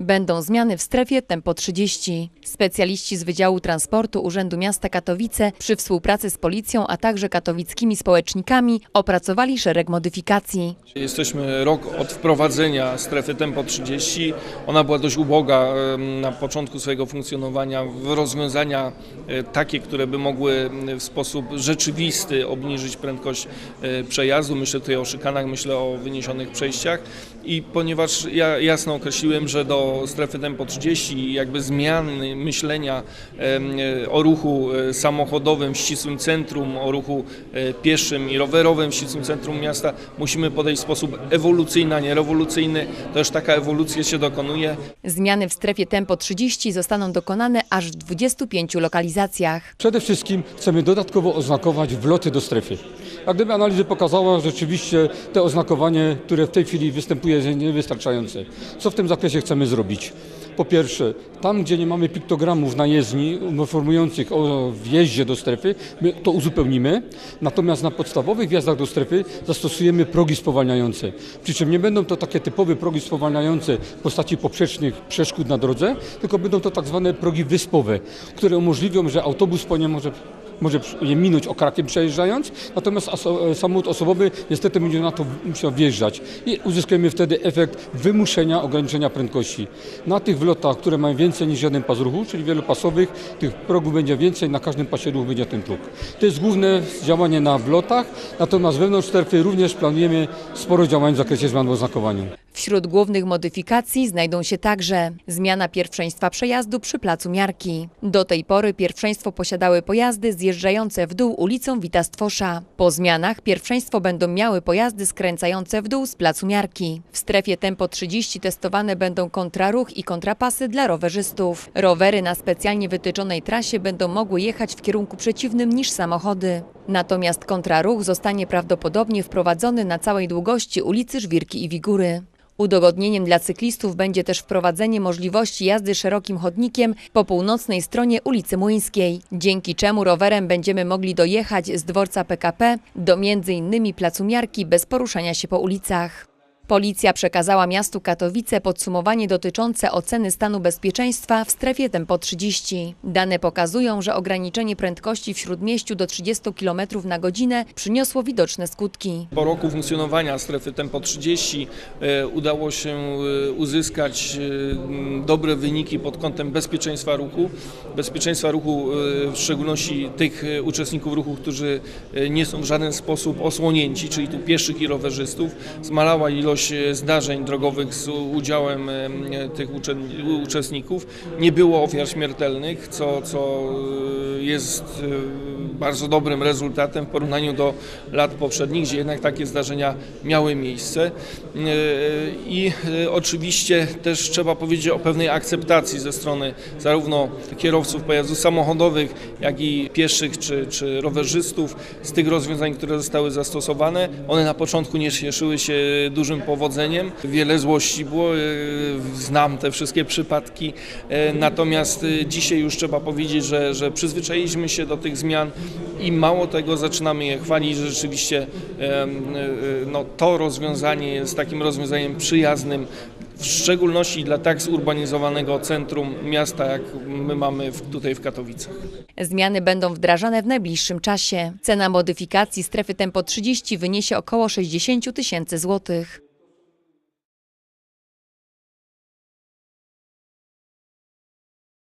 Będą zmiany w strefie Tempo 30. Specjaliści z Wydziału Transportu Urzędu Miasta Katowice przy współpracy z policją, a także katowickimi społecznikami opracowali szereg modyfikacji. Jesteśmy rok od wprowadzenia strefy Tempo 30. Ona była dość uboga na początku swojego funkcjonowania w rozwiązania e, takie, które by mogły m, w sposób rzeczywisty obniżyć prędkość e, przejazdu. Myślę tutaj o szykanach, myślę o wyniesionych przejściach i ponieważ ja jasno określiłem, że do strefy Tempo 30 i jakby zmiany myślenia e, o ruchu e, samochodowym w ścisłym centrum, o ruchu e, pieszym i rowerowym w ścisłym centrum miasta musimy podejść w sposób ewolucyjny, a nie rewolucyjny. Też taka ewolucja się dokonuje. Zmiany w strefie Tempo 30 zostaną dokonane aż w 25 lokalizacjach. Przede wszystkim chcemy dodatkowo oznakować wloty do strefy. Jak gdyby analiza pokazała, że rzeczywiście te oznakowanie, które w tej chwili występuje, jest niewystarczające. Co w tym zakresie chcemy zrobić? Po pierwsze, tam gdzie nie mamy piktogramów na jezdni informujących o wjeździe do strefy, my to uzupełnimy. Natomiast na podstawowych wjazdach do strefy zastosujemy progi spowalniające. Przy czym nie będą to takie typowe progi spowalniające w postaci poprzecznych przeszkód na drodze, tylko będą to tak zwane progi wyspowe, które umożliwią, że autobus po nie może może je minąć okrakiem przejeżdżając, natomiast oso- samochód osobowy niestety będzie na to musiał wjeżdżać i uzyskujemy wtedy efekt wymuszenia ograniczenia prędkości. Na tych wlotach, które mają więcej niż jeden pas ruchu, czyli wielopasowych, tych progów będzie więcej, na każdym pasie ruchu będzie ten próg. To jest główne działanie na wlotach, natomiast wewnątrz strefy również planujemy sporo działań w zakresie zmian w oznakowaniu. Wśród głównych modyfikacji znajdą się także zmiana pierwszeństwa przejazdu przy placu Miarki. Do tej pory pierwszeństwo posiadały pojazdy zjeżdżające w dół ulicą Wita Stwosza. Po zmianach pierwszeństwo będą miały pojazdy skręcające w dół z placu Miarki. W strefie Tempo 30 testowane będą kontraruch i kontrapasy dla rowerzystów. Rowery na specjalnie wytyczonej trasie będą mogły jechać w kierunku przeciwnym niż samochody. Natomiast kontraruch zostanie prawdopodobnie wprowadzony na całej długości ulicy Żwirki i Wigury. Udogodnieniem dla cyklistów będzie też wprowadzenie możliwości jazdy szerokim chodnikiem po północnej stronie ulicy Młyńskiej, dzięki czemu rowerem będziemy mogli dojechać z dworca PKP do m.in. Placu Miarki bez poruszania się po ulicach. Policja przekazała miastu Katowice podsumowanie dotyczące oceny stanu bezpieczeństwa w strefie Tempo 30. Dane pokazują, że ograniczenie prędkości w śródmieściu do 30 km na godzinę przyniosło widoczne skutki. Po roku funkcjonowania strefy Tempo 30 e, udało się e, uzyskać e, dobre wyniki pod kątem bezpieczeństwa ruchu. Bezpieczeństwa ruchu w szczególności tych uczestników ruchu, którzy nie są w żaden sposób osłonięci, czyli tu pieszych i rowerzystów. Zmalała ilość e, zdarzeń drogowych z udziałem e, m, tych ucze- uczestników. Nie było ofiar śmiertelnych, co, co e, jest e, bardzo dobrym rezultatem w porównaniu do lat poprzednich, gdzie jednak takie zdarzenia miały miejsce. E, I e, oczywiście też trzeba powiedzieć o pewnej akceptacji ze strony zarówno kierowców pojazdów samochodowych, jak i pieszych czy, czy rowerzystów z tych rozwiązań, które zostały zastosowane. One na początku nie cieszyły się dużym powodzeniem. Wiele złości było, e, znam te wszystkie przypadki. E, Natomiast e, dzisiaj już trzeba powiedzieć, że, że przyzwyczailiśmy się do tych zmian i mało tego zaczynamy je chwalić, rzeczywiście no, to rozwiązanie jest takim rozwiązaniem przyjaznym, w szczególności dla tak zurbanizowanego centrum miasta, jak my mamy w, tutaj w Katowicach. Zmiany będą wdrażane w najbliższym czasie. Cena modyfikacji strefy Tempo 30 wyniesie około 60 tysięcy złotych.